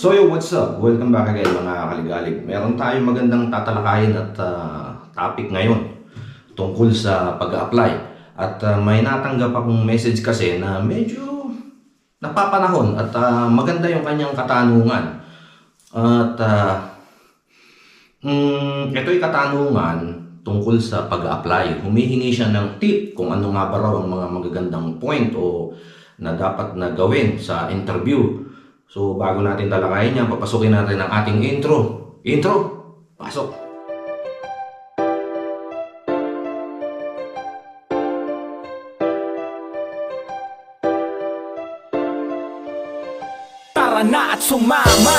So yo, what's up? Welcome back again mga kaligalig. Meron tayong magandang tatalakayin at ah, topic ngayon tungkol sa pag-apply. At ah, may natanggap akong message kasi na medyo napapanahon at ah, maganda yung kanyang katanungan. At uh, mm, ito'y katanungan tungkol sa pag-apply. Humihingi siya ng tip kung ano nga ba raw ang mga magagandang point o na dapat na gawin sa interview. So bago natin talakayin yan, papasukin natin ang ating intro. Intro, pasok! Tara na at sumama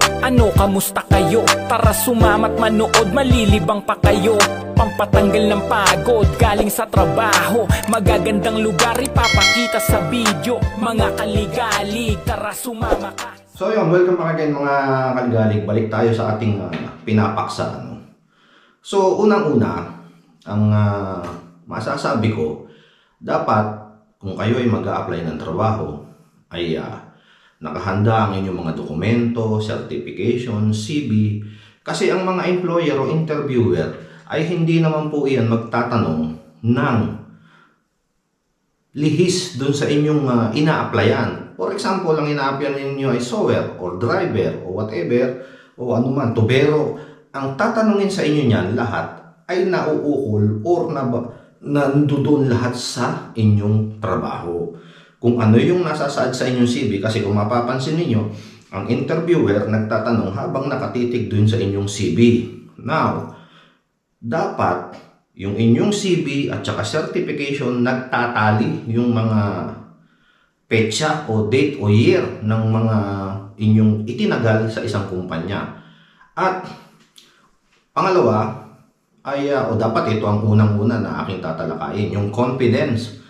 ano, kamusta kayo? Tara sumamat manood, malilibang pa kayo Pampatanggal ng pagod, galing sa trabaho Magagandang lugar, ipapakita sa video Mga kaligalig, tara sumama ka So yun, welcome back again mga kaligalig. Balik tayo sa ating ah, pinapaksa. Ano? So unang-una, ang ah, masasabi ko, dapat kung kayo ay mag apply ng trabaho, ay ah, nakahanda ang inyong mga dokumento, certification, CV. Kasi ang mga employer o interviewer ay hindi naman po iyan magtatanong ng lihis doon sa inyong uh, ina-applyan. For example, ang ina-applyan ninyo ay sewer or driver o whatever o ano man, tubero. Ang tatanungin sa inyo niyan lahat ay nauukol or na nandoon lahat sa inyong trabaho. Kung ano yung nasasaad sa inyong CV kasi kung mapapansin ninyo, ang interviewer nagtatanong habang nakatitig dun sa inyong CV. Now, dapat yung inyong CV at saka certification nagtatali yung mga petsa o date o year ng mga inyong itinagal sa isang kumpanya. At pangalawa ay uh, o dapat ito ang unang-una na aking tatalakayin, yung confidence.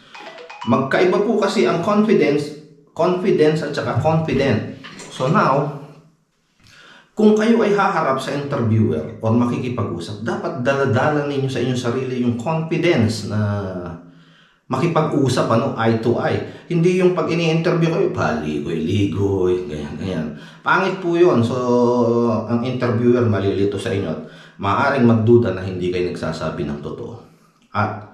Magkaiba po kasi ang confidence, confidence at saka confident. So now, kung kayo ay haharap sa interviewer o makikipag-usap, dapat daladala ninyo sa inyong sarili yung confidence na makipag-usap ano, eye to eye. Hindi yung pag ini-interview kayo, paligoy-ligoy, ganyan, ganyan. Pangit po yun. So, ang interviewer malilito sa inyo at maaaring magduda na hindi kayo nagsasabi ng totoo. At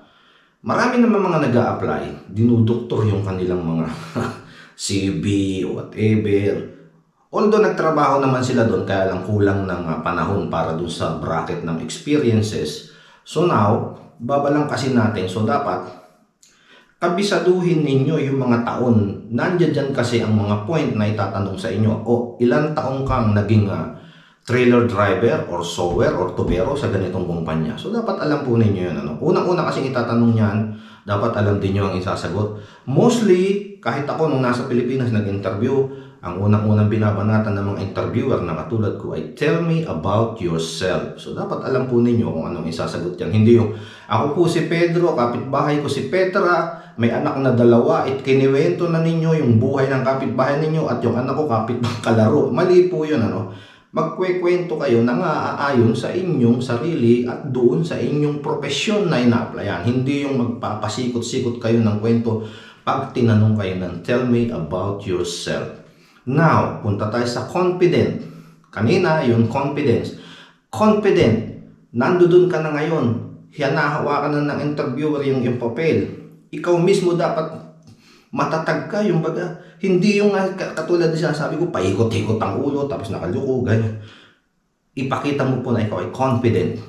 marami naman mga nag apply dinudoktor yung kanilang mga CV whatever. Although nagtrabaho naman sila doon, kaya lang kulang ng uh, panahon para doon sa bracket ng experiences. So now, babalang kasi natin. So dapat, kabisaduhin ninyo yung mga taon. Nandiyan dyan kasi ang mga point na itatanong sa inyo. O ilan taong kang naging uh, trailer driver or sewer or tubero sa ganitong kumpanya. So dapat alam po ninyo yun. Ano? Unang-una kasi itatanong yan, dapat alam din nyo ang isasagot. Mostly, kahit ako nung nasa Pilipinas nag-interview, ang unang-unang binabanatan ng mga interviewer na katulad ko ay tell me about yourself. So dapat alam po ninyo kung anong isasagot yan. Hindi yung ako po si Pedro, kapitbahay ko si Petra, may anak na dalawa, at kiniwento na ninyo yung buhay ng kapitbahay ninyo at yung anak ko kapitbahay kalaro. Mali po yun ano. Magkwekwento kayo na nga aayon sa inyong sarili at doon sa inyong profesyon na ina-applyan. Hindi yung magpapasikot-sikot kayo ng kwento pag tinanong kayo ng tell me about yourself. Now, punta tayo sa confident. Kanina, yung confidence. Confident. Nandoon ka na ngayon. Hinahawa ka na ng interviewer yung, yung papel. Ikaw mismo dapat matatag ka. Yung baga, hindi yung katulad na sinasabi ko, paikot-ikot ang ulo, tapos nakaluko, ganyan. Ipakita mo po na ikaw ay confident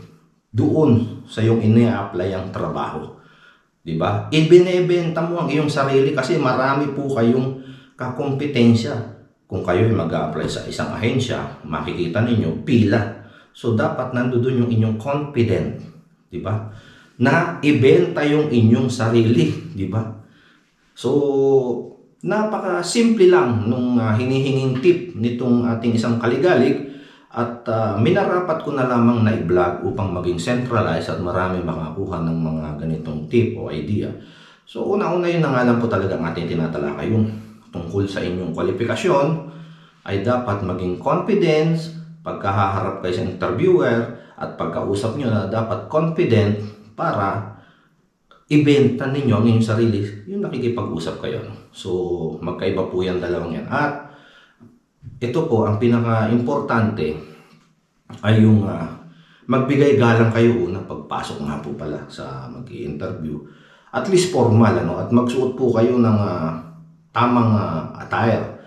doon sa yung ini-apply ang trabaho. Di ba? Ibinebenta mo ang iyong sarili kasi marami po kayong kakompetensya kung kayo ay mag-apply sa isang ahensya, makikita ninyo pila. So dapat nandoon yung inyong confident, di ba? Na ibenta yung inyong sarili, di ba? So napaka simple lang nung uh, hinihinging tip nitong ating isang kaligalig At ah, minarapat ko na lamang na i-vlog upang maging centralized at marami makakuha ng mga ganitong tip o idea. So una-una yun na nga lang po talaga ang ating tinatalakay tungkol sa inyong kwalifikasyon ay dapat maging confidence pagkahaharap kayo sa interviewer at pagkausap nyo na dapat confident para ibenta ninyo ang inyong sarili yung nakikipag-usap kayo. no? So, magkaiba po yan dalawang yan. At ito po, ang pinaka-importante ay yung ah, magbigay galang kayo una pagpasok nga po pala sa mag interview At least formal, ano? At magsuot po kayo ng ah, tamang ah, attire.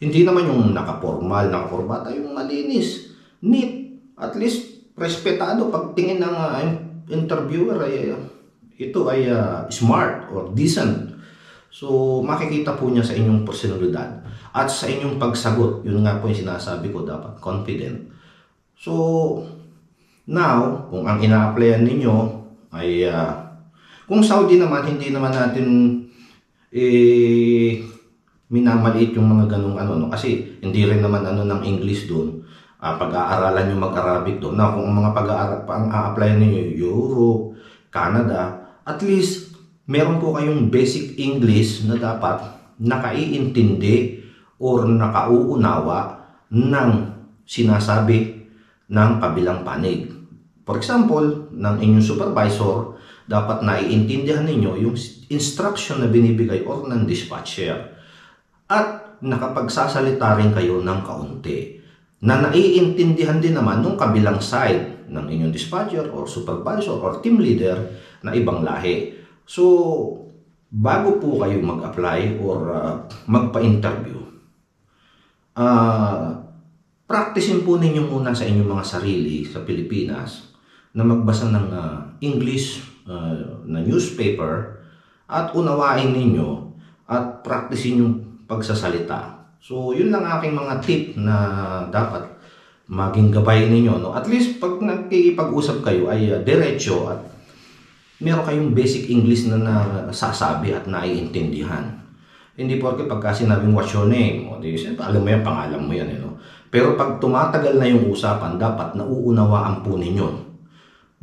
Hindi naman yung naka-formal, naka-corbata, yung malinis, neat, at least respetado pagtingin ng ah, interviewer ay ah, ito ay ah, smart or decent. So, makikita po niya sa inyong personalidad at sa inyong pagsagot. Yun nga po yung sinasabi ko, dapat confident. So, now, kung ang ina-applyan ninyo ay, ah, kung Saudi naman, hindi naman natin eh, minamaliit yung mga ganong ano, no? kasi hindi rin naman ano ng English doon. Ah, pag-aaralan nyo mag-Arabic doon. Na kung mga pag-aaral pa ang a-apply ninyo Europe, Canada, at least meron po kayong basic English na dapat nakaiintindi or nakauunawa ng sinasabi ng kabilang panig. For example, ng inyong supervisor, dapat naiintindihan ninyo yung instruction na binibigay or ng dispatcher. At nakapagsasalita rin kayo ng kaunti na naiintindihan din naman ng kabilang side ng inyong dispatcher or supervisor or team leader na ibang lahi. So, bago po kayo mag-apply or uh, magpa-interview, ah practicein po ninyo muna sa inyong mga sarili sa Pilipinas na magbasa ng ah, English ah, na newspaper at unawain ninyo at practicein yung pagsasalita. So, yun lang aking mga tip na dapat maging gabay ninyo. No? At least, pag nagkikipag-usap kayo ay ah, diretso at meron kayong basic English na nasasabi at naiintindihan. Hindi porke pagka sinabing what's your name, o di, siyempre, alam mo yan, pangalan mo yan. Eh, no? Pero pag tumatagal na yung usapan, dapat nauunawaan po ninyo.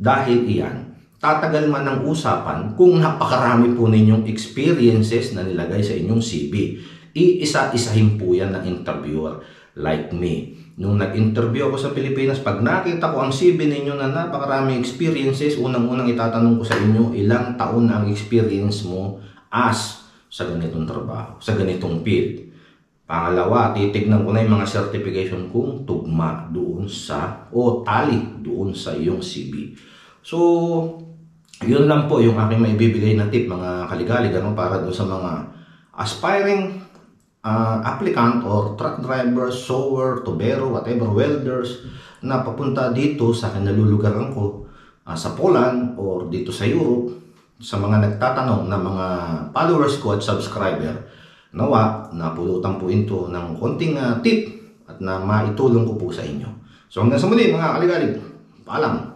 Dahil iyan, tatagal man ang usapan kung napakarami po ninyong experiences na nilagay sa inyong CV. Iisa-isahin po yan ng interviewer like me. Nung nag-interview ako sa Pilipinas, pag nakita ko ang CV ninyo na napakaraming experiences, unang-unang itatanong ko sa inyo, ilang taon ang experience mo as sa ganitong trabaho, sa ganitong field. Pangalawa, titignan ko na yung mga certification kung tugma doon sa, o tali doon sa iyong CV. So, yun lang po yung aking maibibigay na tip mga kaligalig ano, para doon sa mga aspiring uh, applicant or truck driver, sewer, tubero, whatever, welders na papunta dito sa kinalulugaran ko ah, sa Poland or dito sa Europe sa mga nagtatanong na mga followers ko at subscriber nawa napulutan po ito ng konting ah, tip at na maitulong ko po sa inyo. So hanggang sa muli mga kaligalig, paalam!